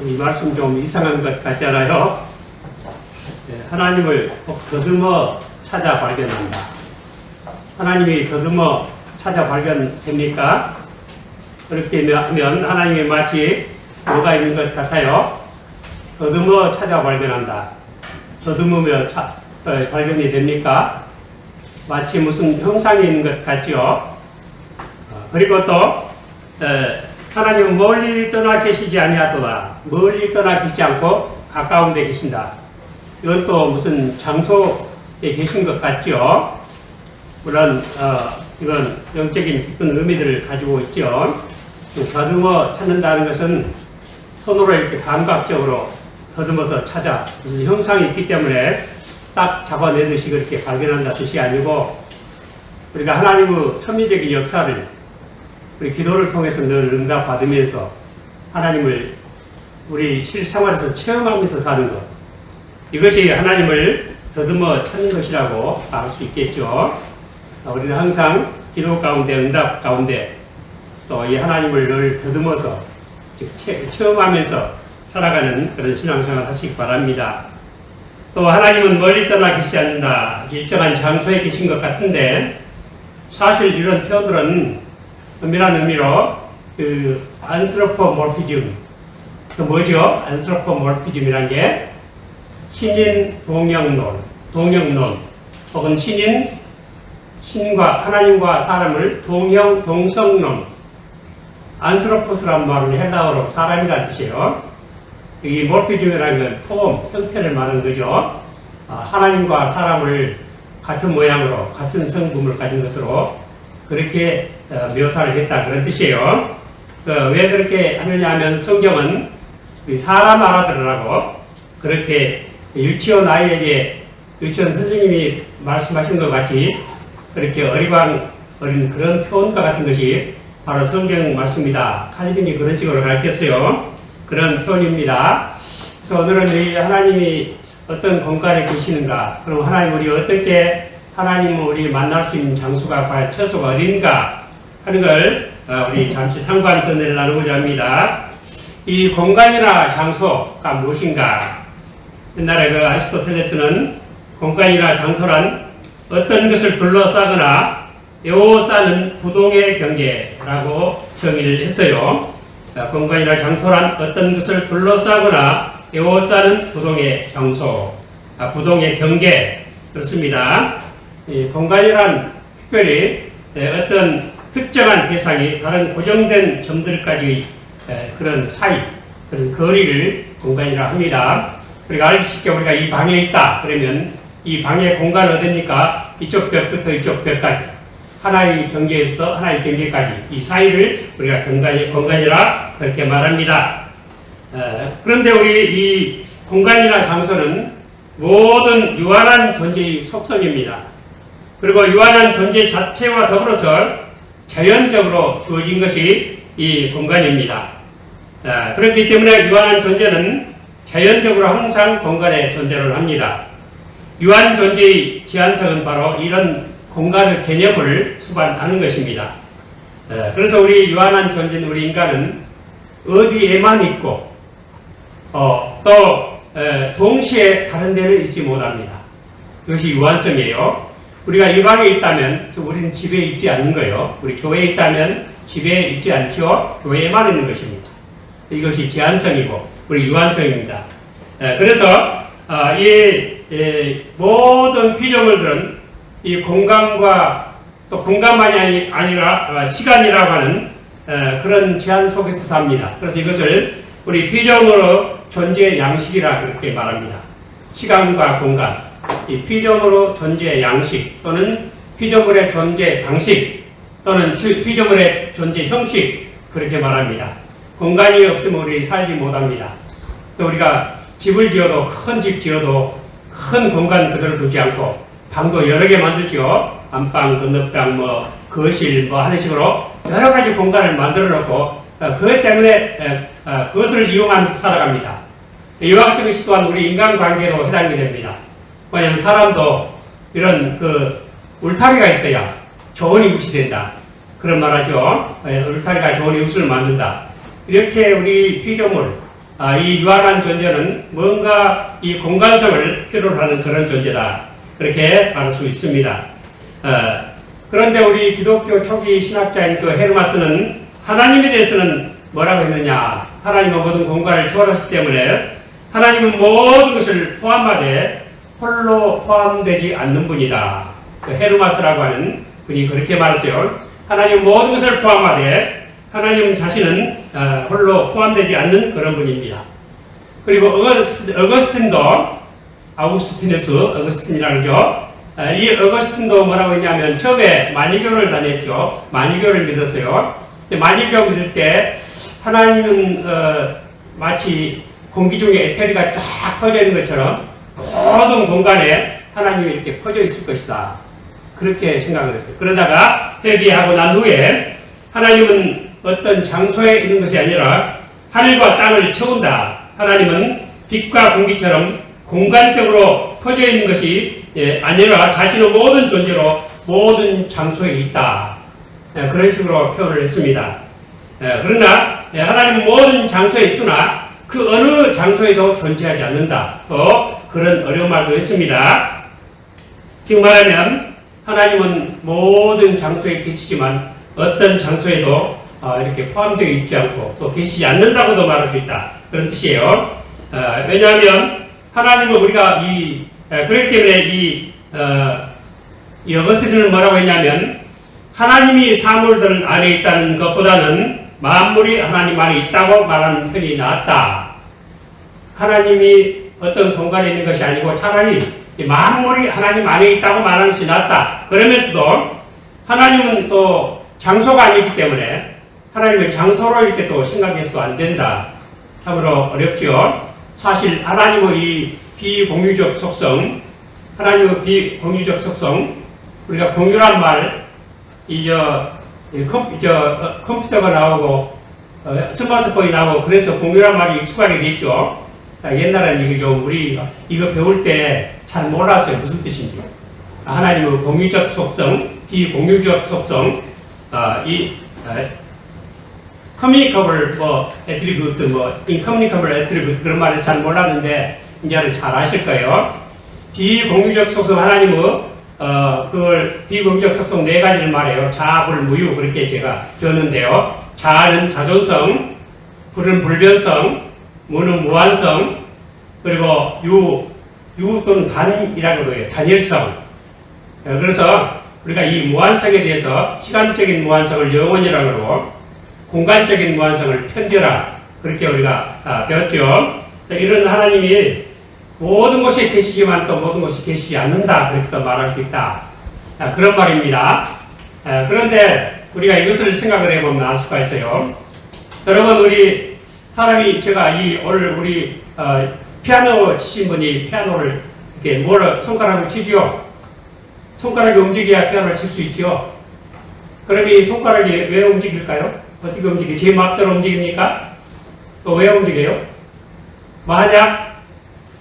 이 말씀 좀 이상한 것 같잖아요. 예, 하나님을 꼭 더듬어 찾아 발견한다. 하나님이 더듬어 찾아 발견됩니까? 그렇게 하면 하나님이 마치 뭐가 있는 것 같아요. 더듬어 찾아 발견한다. 더듬으며 차- 어, 발견이 됩니까? 마치 무슨 형상이 있는 것 같죠? 어, 그리고 또 어, 하나님은 멀리 떠나 계시지 아니하도다. 멀리 떠나 계시지 않고 가까운 데 계신다. 이건 또 무슨 장소에 계신 것 같죠? 물론 어, 이건 영적인 깊은 의미들을 가지고 있죠. 더듬어 찾는다는 것은 손으로 이렇게 감각적으로 더듬어서 찾아 무슨 형상이 있기 때문에 딱 잡아내듯이 그렇게 발견한다 뜻이 아니고 우리가 하나님의 섭리적인 역사를 우리 기도를 통해서 늘 응답 받으면서 하나님을 우리 실생활에서 체험하면서 사는 것 이것이 하나님을 더듬어 찾는 것이라고 말할 수 있겠죠. 아, 우리는 항상 기도 가운데 응답 가운데 또 이 하나님을 늘 더듬어서 체험하면서 살아가는 그런 신앙생활 하시기 바랍니다. 또 하나님은 멀리 떠나 계시지 않는다. 일정한 장소에 계신 것 같은데 사실 이런 표현들은 엄밀한 의미로 그 안스로포모피즘 그 뭐죠? 안스로포모피즘이란 게 신인 동영론, 동영론 혹은 신인 신과 하나님과 사람을 동형 동성론 안스로포스란 말은 헬라어로 사람이라는 뜻이에요. 이 모피즘이라는 건 폼, 형태를 말하는 거죠. 아, 하나님과 사람을 같은 모양으로 같은 성품을 가진 것으로 그렇게 어, 묘사를 했다 그런 뜻이에요. 그왜 그렇게 하느냐 하면 성경은 사람 알아들으라고 그렇게 유치원 아이에게 유치원 선생님이 말씀하신 것 같이 그렇게 어리광 어린 그런 표현과 같은 것이 바로 성경 말씀이다. 칼빈이 그런 식으로 가르쳤어요. 그런 표현입니다. 그래서 오늘은 이 하나님이 어떤 공간에 계시는가, 그럼 하나님 우리 어떻게 하나님 우리 만날 수 있는 장소가 과연 처소가 어딘가 하는 걸 어, 우리 잠시 상관선을 나누고자 합니다. 이 공간이나 장소가 무엇인가? 옛날에 그 아리스토텔레스는 공간이나 장소란 어떤 것을 둘러싸거나 에워싸는 부동의 경계라고 정의를 했어요. 자, 공간이나 장소란 어떤 것을 둘러싸거나 에워싸는 부동의 장소, 아, 부동의 경계 그렇습니다. 이 공간이란 특별히 에, 어떤 특정한 대상이 다른 고정된 점들까지 에, 그런 사이, 그런 거리를 공간이라 합니다. 우리가 알기 쉽게 우리가 이 방에 있다 그러면 이 방의 공간 어딥니까? 이쪽 벽부터 이쪽 벽까지 하나의 경계에서 하나의 경계까지 이 사이를 우리가 공간이, 공간이라 그렇게 말합니다. 어, 그런데 우리 이 공간이나 장소는 모든 유한한 존재의 속성입니다. 그리고 유한한 존재 자체와 더불어서 자연적으로 주어진 것이 이 공간입니다. 아, 그렇기 때문에 유한한 존재는 자연적으로 항상 공간에 존재를 합니다. 유한 존재의 제한성은 바로 이런 공간의 개념을 수반하는 것입니다. 에, 그래서 우리 유한한 존재인 우리 인간은 어디에만 있고 어, 또 에, 동시에 다른 데는 있지 못합니다. 이것이 유한성이에요. 우리가 이 방에 있다면 우리는 집에 있지 않는 거예요. 우리 교회에 있다면 집에 있지 않죠. 교회에만 있는 것입니다. 이것이 제한성이고 우리 유한성입니다. 에, 그래서 아, 이 에, 모든 피조물들은 이 공간과 또 공간만이 아니, 아니라 아, 시간이라고 하는 에, 그런 제한 속에서 삽니다. 그래서 이것을 우리 피조물의 존재 양식이라 그렇게 말합니다. 시간과 공간, 이 피조물의 존재 양식 또는 피조물의 존재 방식 또는 주- 피조물의 존재 형식 그렇게 말합니다. 공간이 없으면 우리 살지 못합니다. 그래서 우리가 집을 지어도 큰 집 지어도 큰 공간 그대로 두지 않고 방도 여러 개 만들죠. 안방, 건너방, 뭐 거실 뭐 하는 식으로 여러 가지 공간을 만들어 놓고 어, 그것 때문에 에, 어, 그것을 이용하면서 살아갑니다. 이와 같은 것이 또한 우리 인간관계로 해당이 됩니다. 왜냐하면 사람도 이런 그 울타리가 있어야 좋은 이웃이 된다. 그런 말하죠. 예, 울타리가 좋은 이웃을 만든다. 이렇게 우리 피조물 아, 이 유한한 존재는 뭔가 이 공간성을 필요로 하는 그런 존재다. 그렇게 말할 수 있습니다. 어, 그런데 우리 기독교 초기 신학자인 그 헤르마스는 하나님에 대해서는 뭐라고 했느냐? 하나님은 모든 공간을 주관하셨기 때문에 하나님은 모든 것을 포함하되 홀로 포함되지 않는 분이다. 그 헤르마스라고 하는 분이 그렇게 말했어요. 하나님 모든 것을 포함하되 하나님 자신은 어, 홀로 포함되지 않는 그런 분입니다. 그리고 어거스, 어거스틴도 아우스티누스 어거스틴이라고 그러죠. 어, 이 어거스틴도 뭐라고 했냐면 처음에 만유교를 다녔죠. 만유교를 믿었어요. 만유교 믿을 때 하나님은 어, 마치 공기 중에 에테리가 쫙 퍼져 있는 것처럼 모든 공간에 하나님이 이렇게 퍼져 있을 것이다. 그렇게 생각을 했어요. 그러다가 회개하고 난 후에 하나님은 어떤 장소에 있는 것이 아니라 하늘과 땅을 채운다. 하나님은 빛과 공기처럼 공간적으로 퍼져 있는 것이 예, 아니라 자신의 모든 존재로 모든 장소에 있다. 예, 그런 식으로 표현을 했습니다. 예, 그러나 예, 하나님은 모든 장소에 있으나 그 어느 장소에도 존재하지 않는다. 또 그런 어려운 말도 했습니다. 지금 말하면 하나님은 모든 장소에 계시지만 어떤 장소에도 어, 이렇게 포함되어 있지 않고 또 계시지 않는다고도 말할 수 있다. 그런 뜻이에요. 어, 왜냐하면 하나님은 우리가 이 에, 그렇기 때문에 이 어, 이 어거스틴은 뭐라고 했냐면 하나님이 사물들 안에 있다는 것보다는 만물이 하나님 안에 있다고 말하는 편이 낫다. 하나님이 어떤 공간에 있는 것이 아니고 차라리 이 만물이 하나님 안에 있다고 말하는 것이 낫다. 그러면서도 하나님은 또 장소가 아니기 때문에 하나님을 장소로 이렇게 또 생각해서도 안 된다. 참으로 어렵죠. 사실 하나님의 이 비공유적 속성, 하나님의 비공유적 속성, 우리가 공유란 말, 이저 어, 컴퓨터가 나오고 어, 스마트폰이 나오고 그래서 공유란 말이 익숙하게 됐죠. 아, 옛날에는 이게 좀 우리 이거 배울 때 잘 몰랐어요. 무슨 뜻인지. 아, 하나님의 공유적 속성, 비공유적 속성, 아, 이 아, 커뮤니커블 뭐 애트리뷰트 뭐 인커뮤니커블 애트리뷰트 그런 말을 잘 몰랐는데 이제는 잘 아실 거예요. 비공유적 속성 하나님의 어 그걸 비공유적 속성 네 가지를 말해요. 자 불 무유 그렇게 제가 적었는데요. 자는 자존성, 불은 불변성, 무는 무한성, 그리고 유, 유 또는 단이라고 해요. 단일성. 어, 그래서 우리가 이 무한성에 대해서 시간적인 무한성을 영원이라고 그러고 공간적인 무한성을 편지라 그렇게 우리가 아, 배웠죠. 자, 이런 하나님이 모든 곳에 계시지만 또 모든 곳에 계시지 않는다 그렇게 말할 수 있다. 아, 그런 말입니다. 아, 그런데 우리가 이것을 생각을 해보면 알 수가 있어요. 여러분 우리 사람이 제가 이 오늘 우리 어, 피아노 치신 분이 피아노를 이렇게 뭘 손가락으로 치죠. 손가락이 움직여야 피아노를 칠 수 있죠. 그럼 이 손가락이 왜 움직일까요? 어떻게 움직여? 제 맘대로 움직입니까? 또 왜 움직여요? 만약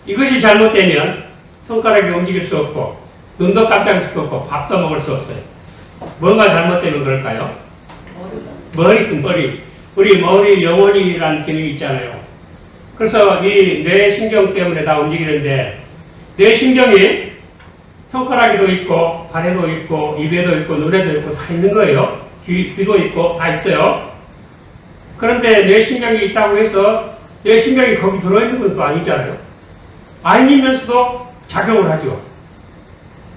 이것이 잘못되면 손가락이 움직일 수 없고 눈도 깜짝일 수 없고 밥도 먹을 수 없어요. 뭔가 잘못되면 그럴까요? 머리, 머리. 우리 머리 영혼이라는 기능이 있잖아요. 그래서 이 뇌신경 때문에 다 움직이는데 뇌신경이 손가락에도 있고 발에도 있고 입에도 있고 눈에도 있고 다 있는 거예요. 귀, 귀도 있고 다 있어요. 그런데 뇌신경이 있다고 해서 뇌신경이 거기 들어있는 것도 아니잖아요. 아니면서도 작용을 하죠.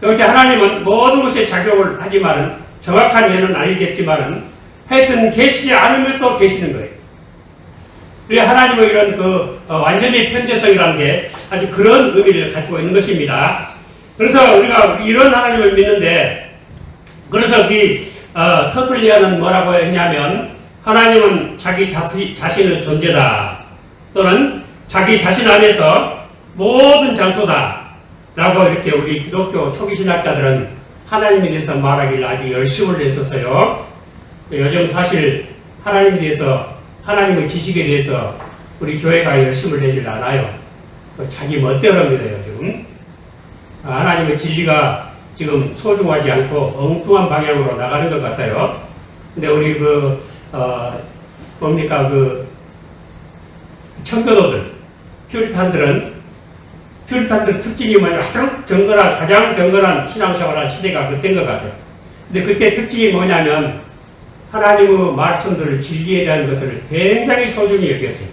여기 하나님은 모든 것에 작용을 하지만은 정확한 예는 아니겠지만은 하여튼 계시지 않으면서 계시는 거예요. 우리 하나님의 이런 그 어, 완전히 편재성이라는 게 아주 그런 의미를 가지고 있는 것입니다. 그래서 우리가 이런 하나님을 믿는데 그래서 이 어, 터틀리아는 뭐라고 했냐면 하나님은 자기 자시, 자신의 존재다 또는 자기 자신 안에서 모든 장소다 라고 이렇게 우리 기독교 초기 신학자들은 하나님에 대해서 말하기를 아주 열심을 했었어요. 요즘 사실 하나님에 대해서 하나님의 지식에 대해서 우리 교회가 열심을 내질 않아요. 자기 멋대로입니다 요즘. 아, 하나님의 진리가 지금 소중하지 않고 엉뚱한 방향으로 나가는 것 같아요. 근데 우리 그, 어, 뭡니까, 그, 청교도들, 퓨리탄들은 퓨리탄들 특징이 뭐냐면 가장 경건한, 가장 경건한 신앙생활한 시대가 그때인 것 같아요. 근데 그때 특징이 뭐냐면 하나님의 말씀들을 진리에 대한 것을 굉장히 소중히 여겼어요.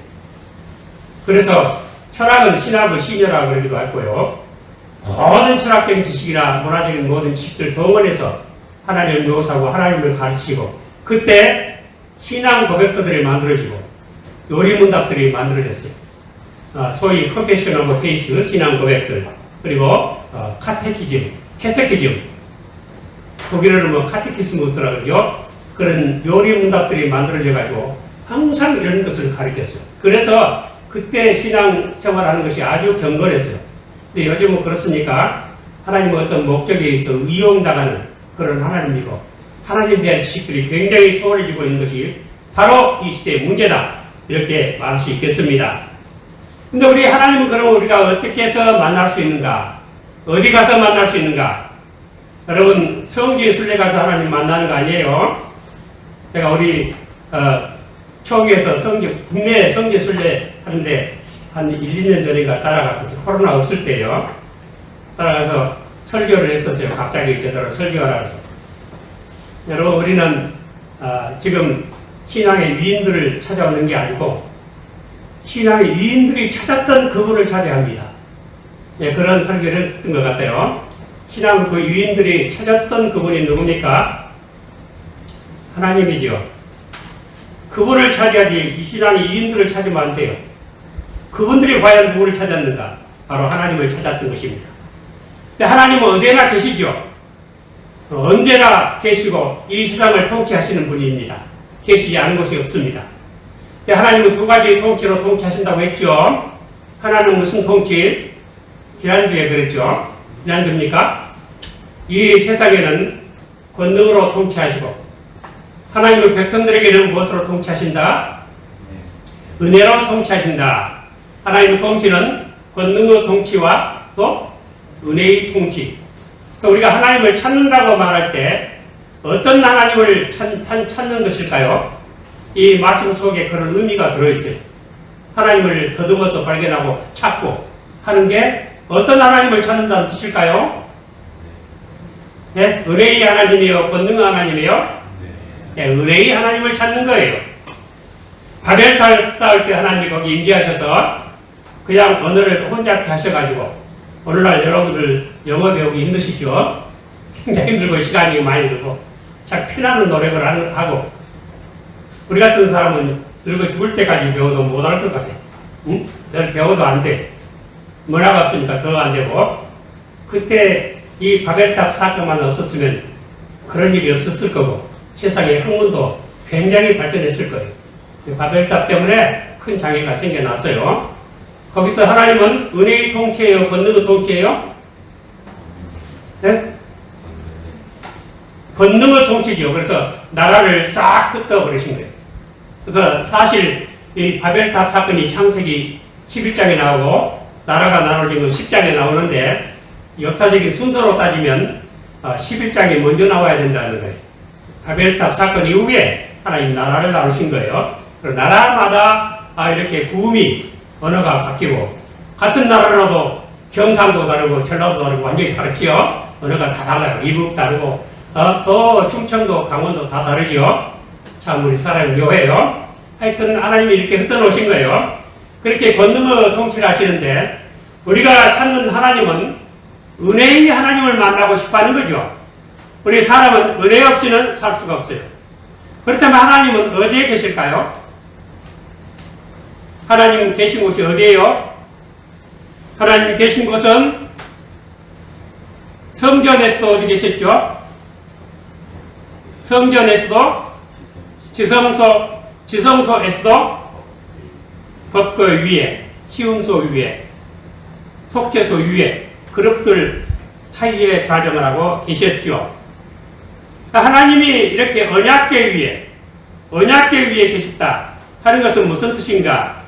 그래서 철학은 신학의 신여라고 그러기도 했고요. 모든 철학적인 지식이나 문화적인 모든 지식들 동원해서 하나님을 묘사하고 하나님을 가르치고 그때 신앙 고백서들이 만들어지고 요리문답들이 만들어졌어요. 아, 소위 컨페션 오브 페이스 신앙 고백들 그리고 어, 카테키즘, 캐테키즘 독일어로 뭐 카테키스무스라 그러죠. 그런 요리문답들이 만들어져 가지고 항상 이런 것을 가르쳤어요. 그래서 그때 신앙 생활하는 것이 아주 경건했어요. 근데 요즘은 그렇습니까? 하나님은 어떤 목적에 있어 이용당하는 그런 하나님이고 하나님에 대한 지식들이 굉장히 소홀해지고 있는 것이 바로 이 시대의 문제다. 이렇게 말할 수 있겠습니다. 근데 우리 하나님은 그럼 우리가 어떻게 해서 만날 수 있는가? 어디 가서 만날 수 있는가? 여러분 성지의 순례 가서 하나님 만나는 거 아니에요? 제가 우리 어, 초기에서 성지 국내 성지 순례 하는데 한 1, 2년 전인가 따라갔었어요. 코로나 없을 때요. 따라가서 설교를 했었어요. 갑자기 제대로 설교하라고. 여러분 우리는 어, 지금 신앙의 위인들을 찾아오는 게 아니고 신앙의 위인들이 찾았던 그분을 찾아야 합니다. 예, 그런 설교를 했던 것 같아요. 신앙 그 위인들이 찾았던 그분이 누굽니까? 하나님이죠. 그분을 찾아야지 이 신앙의 위인들을 찾으면 안 돼요. 그분들이 과연 누구를 찾았는가? 바로 하나님을 찾았던 것입니다. 근데 하나님은 어디나 계시죠? 언제나 계시고 이 세상을 통치하시는 분입니다. 계시지 않은 곳이 없습니다. 하나님은 두 가지 통치로 통치하신다고 했죠. 하나는 무슨 통치? 지난주에 그랬죠. 지난주입니까? 이 세상에는 권능으로 통치하시고 하나님은 백성들에게는 무엇으로 통치하신다? 은혜로 통치하신다. 하나님의 통치는 권능의 통치와 또 은혜의 통치. 그래서 우리가 하나님을 찾는다고 말할 때 어떤 하나님을 찾, 찾, 찾는 것일까요? 이 말씀 속에 그런 의미가 들어있어요. 하나님을 더듬어서 발견하고 찾고 하는 게 어떤 하나님을 찾는다는 뜻일까요? 네? 은혜의 하나님이요? 권능의 하나님이요? 네, 은혜의 하나님을 찾는 거예요. 바벨탑 쌓을 때 하나님이 거기 임재하셔서 그냥 언어를 혼자 하셔가지고 오늘날 여러분들 영어 배우기 힘드시죠? 굉장히 힘들고 시간이 많이 들고 참 피나는 노력을 하고 우리 같은 사람은 늙어 죽을 때까지 배워도 못할 것 같아요. 응? 늘 배워도 안 돼. 문화가 없으니까 더 안 되고 그때 이 바벨탑 사건만 없었으면 그런 일이 없었을 거고 세상의 학문도 굉장히 발전했을 거예요. 그 바벨탑 때문에 큰 장애가 생겨났어요. 거기서 하나님은 은혜의 통치예요? 권능의 통치예요? 네? 권능의 통치지요. 그래서 나라를 쫙 뜯어버리신 거예요. 그래서 사실 이 바벨탑 사건이 창세기 11장에 나오고 나라가 나눠진 건 10장에 나오는데 역사적인 순서로 따지면 11장이 먼저 나와야 된다는 거예요. 바벨탑 사건 이후에 하나님 나라를 나누신 거예요. 나라마다 아, 이렇게 구음이 언어가 바뀌고 같은 나라라도 경상도 다르고 전라도 다르고 완전히 다르지요. 언어가 다 달라요. 이북 다르고 어, 또 충청도 강원도 다 다르지요. 참 우리 사람이 묘해요. 하여튼 하나님이 이렇게 흩어놓으신 거예요. 그렇게 권능의 통치를 하시는데 우리가 찾는 하나님은 은혜의 하나님을 만나고 싶어 하는 거죠. 우리 사람은 은혜 없이는 살 수가 없어요. 그렇다면 하나님은 어디에 계실까요? 하나님 계신 곳이 어디예요? 하나님 계신 곳은 성전에서도 어디 계셨죠? 성전에서도 지성소, 지성소에서도 법거 위에, 시운소 위에, 속죄소 위에 그룹들 사이에 좌정을 하고 계셨죠. 하나님이 이렇게 언약계 위에, 언약계 위에 계셨다 하는 것은 무슨 뜻인가?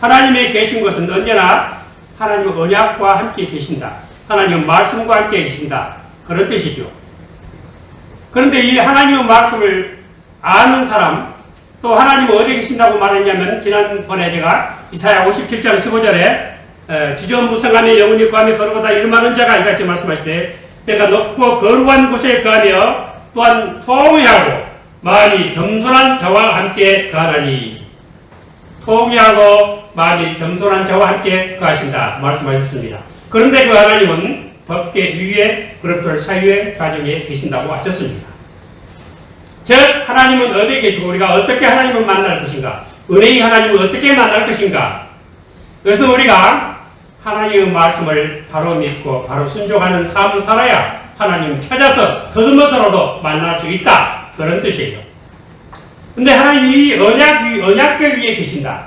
하나님이 계신 것은 언제나 하나님의 언약과 함께 계신다. 하나님의 말씀과 함께 계신다. 그런 뜻이죠. 그런데 이 하나님의 말씀을 아는 사람, 또 하나님은 어디 계신다고 말했냐면 지난번에 제가 이사야 57장 15절에 지존 무성하며 영원히 구하며 거룩하다 이름하는 자가 이같이 말씀하시되 내가 높고 거룩한 곳에 거하며 또한 통회하고 마음이 겸손한 자와 함께 거하나니 통회하고 마음이 겸손한 자와 함께 거하신다 말씀하셨습니다. 그런데 그 하나님은 법계 위에 그릇들 사이에 가정에 계신다고 하셨습니다. 즉 하나님은 어디에 계시고 우리가 어떻게 하나님을 만날 것인가 은혜의 하나님을 어떻게 만날 것인가 그래서 우리가 하나님의 말씀을 바로 믿고 바로 순종하는 삶을 살아야 하나님 찾아서 더듬어서라도 만날 수 있다 그런 뜻이에요 근데 하나님이 언약, 위- 언약궤 위에 계신다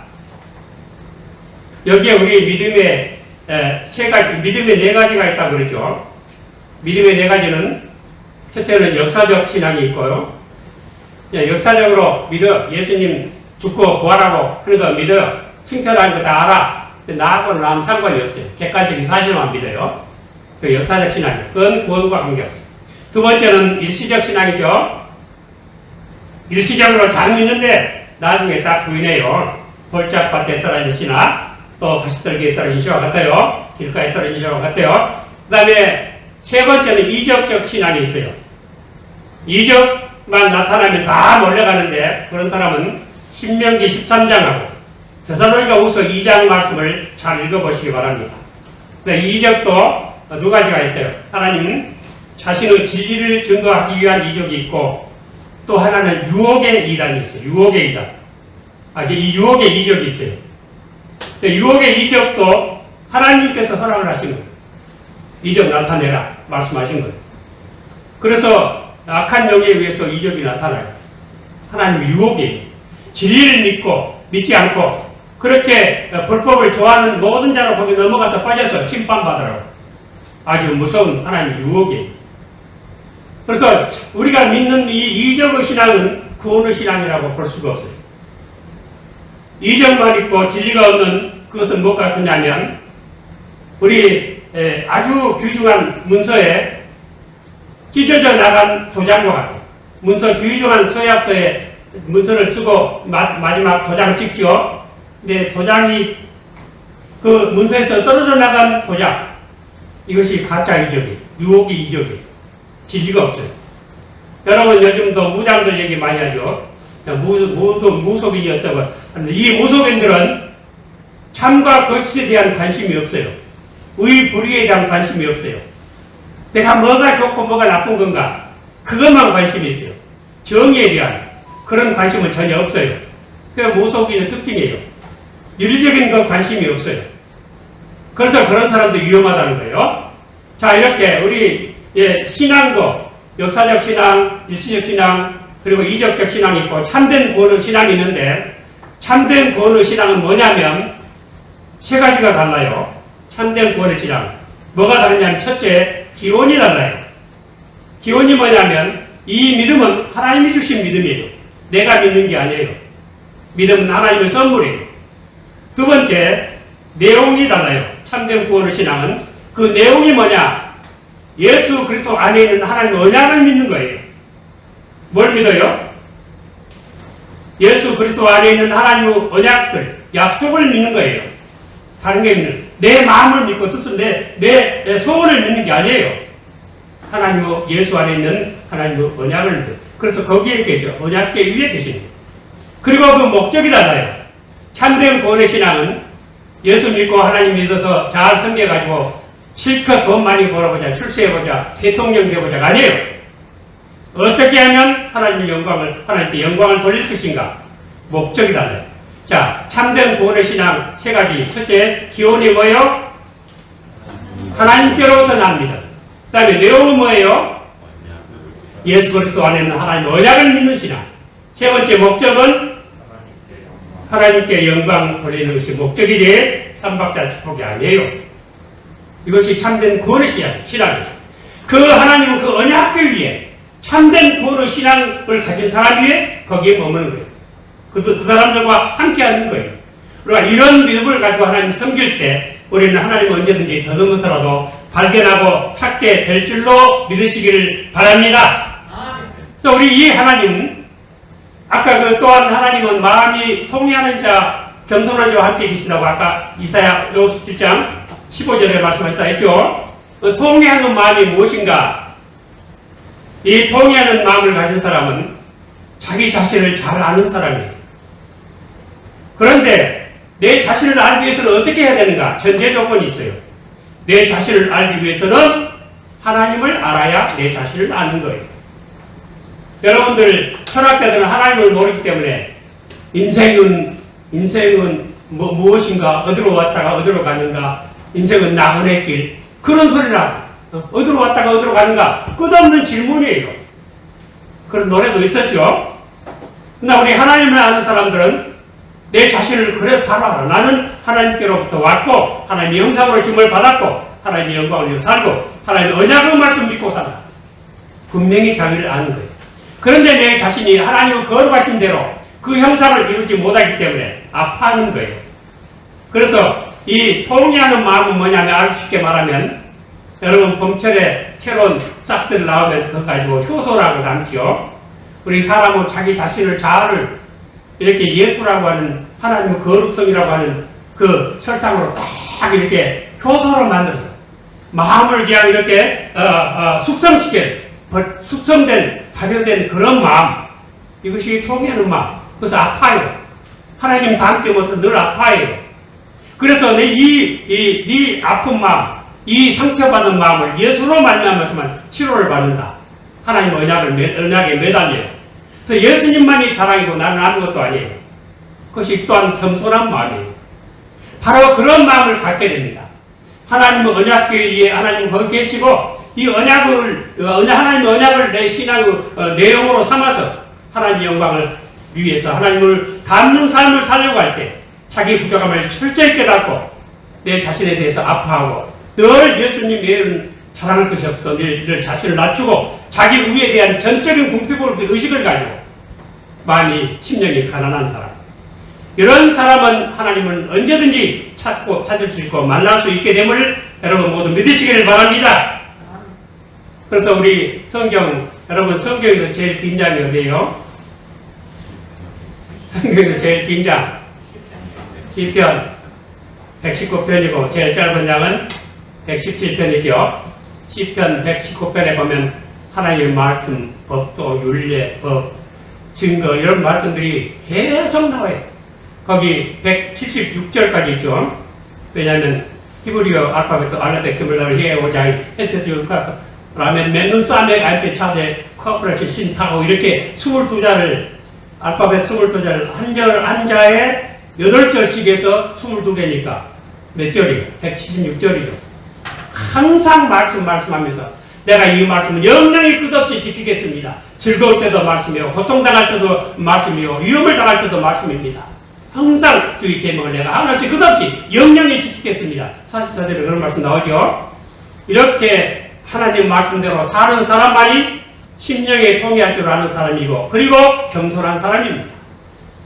여기에 우리 믿음의 에, 세 가지, 믿음의 네 가지가 있다고 그랬죠 믿음의 네 가지는 첫째는 역사적 신앙이 있고요 예, 역사적으로 믿어. 예수님 죽고 부활하고 하는 거 믿어. 칭찬하는 거 다 알아. 나하고는 아무 상관이 없어요. 객관적인 사실만 믿어요. 그 역사적 신앙이에요. 그건 구원과 관계없어요. 두 번째는 일시적 신앙이죠. 일시적으로 잘 믿는데 나중에 딱 부인해요. 돌짝밭에 떨어진 씨나 또 가시떨기에 떨어진 씨와 같아요. 길가에 떨어진 씨와 같아요. 그 다음에 세 번째는 이적적 신앙이 있어요. 이적만 나타나면 다 몰려가는데 그런 사람은 신명기 13장하고 세사로니가 우서 2장 말씀을 잘 읽어보시기 바랍니다. 네, 이적도 두 가지가 있어요. 하나님 자신의 진리를 증거하기 위한 이적이 있고 또 하나는 유혹의 이단이 있어요. 유혹의 이단. 아, 이제 이 유혹의 이적이 있어요. 네, 유혹의 이적도 하나님께서 허락을 하신 거예요. 이적 나타내라 말씀하신 거예요. 그래서 악한 영에 의해서 이적이 나타나요. 하나님 유혹이 진리를 믿고 믿지 않고 그렇게 어, 불법을 좋아하는 모든 자로 거기 넘어가서 빠져서 심판받으라고 아주 무서운 하나님 유혹이 그래서 우리가 믿는 이 이적의 신앙은 구원의 신앙이라고 볼 수가 없어요. 이적만 있고 진리가 없는 그것은 무엇 같으냐면 우리 에, 아주 귀중한 문서에 찢어져 나간 도장과 같아요. 문서 귀중한 서약서에 문서를 쓰고 마, 마지막 도장 찍죠. 근데 도장이 그 문서에서 떨어져 나간 도장 이것이 가짜 이적이 유혹이 이적이 진리가 없어요. 여러분 요즘도 무장들 얘기 많이 하죠. 무, 무도 무속인이 어쩌고 이 무속인들은 참과 거짓에 대한 관심이 없어요. 의 불의에 대한 관심이 없어요. 내가 뭐가 좋고 뭐가 나쁜 건가 그것만 관심이 있어요. 정의에 대한 그런 관심은 전혀 없어요. 그 무속인의 특징이에요. 윤리적인 그 관심이 없어요. 그래서 그런 사람도 위험하다는 거예요. 자 이렇게 우리 예, 신앙도 역사적 신앙, 일시적 신앙 그리고 이적적 신앙이 있고 참된 구원의 신앙이 있는데 참된 구원의 신앙은 뭐냐면 세 가지가 달라요. 참된 구원의 신앙 뭐가 다르냐면 첫째 기원이 달라요. 기원이 뭐냐면 이 믿음은 하나님이 주신 믿음이에요. 내가 믿는 게 아니에요. 믿음은 하나님의 선물이에요. 두 번째 내용이 달라요. 참된 구원의 신앙은 그 내용이 뭐냐? 예수 그리스도 안에 있는 하나님의 언약을 믿는 거예요. 뭘 믿어요? 예수 그리스도 안에 있는 하나님의 언약들, 약속을 믿는 거예요. 다른 게 믿는 내 마음을 믿고 뜻은 내, 내, 내 소원을 믿는 게 아니에요. 하나님의 예수 안에 있는 하나님의 언약을 믿어. 그래서 거기에 계셔. 언약계 위에 거예요. 그리고 그 목적이 달라요. 참된 구원의 신앙은 예수 믿고 하나님 믿어서 잘 섬겨가지고 실컷 돈 많이 벌어보자, 출세해보자, 대통령 되보자가 아니에요. 어떻게 하면 하나님 영광을, 하나님께 영광을 돌릴 것인가? 목적이 달라요. 자, 참된 구원의 신앙 세 가지. 첫째, 기원이 뭐예요? 하나님께로부터 납니다. 그 다음에 내용은 뭐예요? 예수 그리스도 안에 있는 하나님의 언약을 믿는 신앙. 세 번째 목적은 하나님께 영광 돌리는 것이 목적이지 삼박자 축복이 아니에요. 이것이 참된 구원의 신앙, 신앙이죠. 그 하나님은 그 언약들 위에 참된 구원의 신앙을 가진 사람 위에 거기에 머무는 거예요. 그, 그 사람들과 함께 하는 거예요. 우리가 이런 믿음을 가지고 하나님 섬길 때 우리는 하나님을 언제든지 더듬어서라도 발견하고 찾게 될 줄로 믿으시기를 바랍니다. 그래서 우리 이 하나님 아까 그 또한 하나님은 마음이 통해하는 자, 겸손한 자와 함께 계신다고 아까 이사야 57장 15절에 말씀하셨다 했죠. 어, 통해하는 마음이 무엇인가? 이 통해하는 마음을 가진 사람은 자기 자신을 잘 아는 사람이에요. 그런데 내 자신을 알기 위해서는 어떻게 해야 되는가? 전제 조건이 있어요. 내 자신을 알기 위해서는 하나님을 알아야 내 자신을 아는 거예요. 여러분들 철학자들은 하나님을 모르기 때문에 인생은 인생은 뭐, 무엇인가 어디로 왔다가 어디로 가는가 인생은 나그네 길 그런 소리라 어, 어디로 왔다가 어디로 가는가 끝없는 질문이에요. 그런 노래도 있었죠. 그러나 우리 하나님을 아는 사람들은 내 자신을 그래 바로 알아. 나는 하나님께로부터 왔고 하나님의 영상으로 짐을 받았고 하나님의 영광을 위해 살고 하나님의 언약의 말씀 믿고 산다. 분명히 자기를 아는 거예요. 그런데 내 자신이 하나님의 거룩하신 대로 그 형상을 이루지 못하기 때문에 아파하는 거예요. 그래서 이 통리하는 마음은 뭐냐면 아주 쉽게 말하면 여러분 봄철에 새로운 싹들 나오면 그거 가지고 효소라고 담지요. 우리 사람은 자기 자신을 잘 이렇게 예수라고 하는 하나님의 거룩성이라고 하는 그 설탕으로 딱 이렇게 효소로 만들어서 마음을 그냥 이렇게 어, 어, 숙성시켜 버- 숙성된 발효된 그런 마음 이것이 통하는 마음 그래서 아파요. 하나님 못해서 늘 아파요. 그래서 내 이 이 네 아픈 마음 이 상처받은 마음을 예수로 말미암아서만 치료를 받는다. 하나님 언약을 매- 언약에 매달려요 그래서 예수님만이 자랑이고 나는 아무것도 아니에요. 그것이 또한 겸손한 마음이에요. 바로 그런 마음을 갖게 됩니다. 하나님의 언약궤에 하나님 거기 계시고 이 언약을 어, 하나님의 언약을 내 신앙의 어, 내용으로 삼아서 하나님의 영광을 위해서 하나님을 닮는 삶을 살려고 할 때 자기 부족함을 철저히 깨닫고 내 자신에 대해서 아파하고 늘 예수님 외에는 자랑할 것이 없어 늘, 늘 자신을 낮추고 자기 우에 대한 전적인 공피볼 의식을 가지고 마음이 심령이 가난한 사람 이런 사람은 하나님을 언제든지 찾고 찾을 수 있고 만날 수 있게 됨을 여러분 모두 믿으시기를 바랍니다. 그래서 우리 성경 여러분 성경에서 제일 긴 장이 어디예요? 성경에서 제일 긴 장. 시편 119편이고 제일 짧은 장은 117편이죠. 시편 119편에 보면 하나님의 말씀, 법도, 윤례, 법, 증거 이런 말씀들이 계속 나와요. 거기 176절까지 있죠. 왜냐하면 히브리어 알파벳 알라벳 금을다를 해오자 헤테스 라멘 맨눈 싸메 알페 차데 커프레트 신타고 이렇게 22자를 알파벳 22자를 한 절 한 자에 8절씩 해서 22개니까 몇 절이에요? 176절이죠. 항상 말씀 말씀하면서 내가 이 말씀을 영영이 끝없이 지키겠습니다. 즐거울 때도 말씀이요, 고통당할 때도 말씀이요, 위험을 당할 때도 말씀입니다. 항상 주의 계명을 내가 하나씩 끝없이 영영히 지키겠습니다. 사실 저대로 그런 말씀 나오죠. 이렇게 하나님 말씀대로 사는 사람만이 심령에 통해할 줄 아는 사람이고 그리고 겸손한 사람입니다.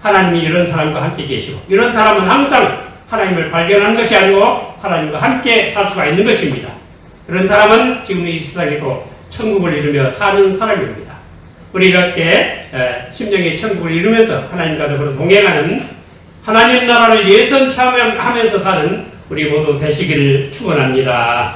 하나님이 이런 사람과 함께 계시고 이런 사람은 항상 하나님을 발견하는 것이 아니고 하나님과 함께 살 수가 있는 것입니다. 그런 사람은 지금 이 세상에도 천국을 이루며 사는 사람입니다. 우리 이렇게 에, 심령의 천국을 이루면서 하나님과 더불어 동행하는 하나님 나라를 예선 참여하면서 사는 우리 모두 되시기를 축원합니다.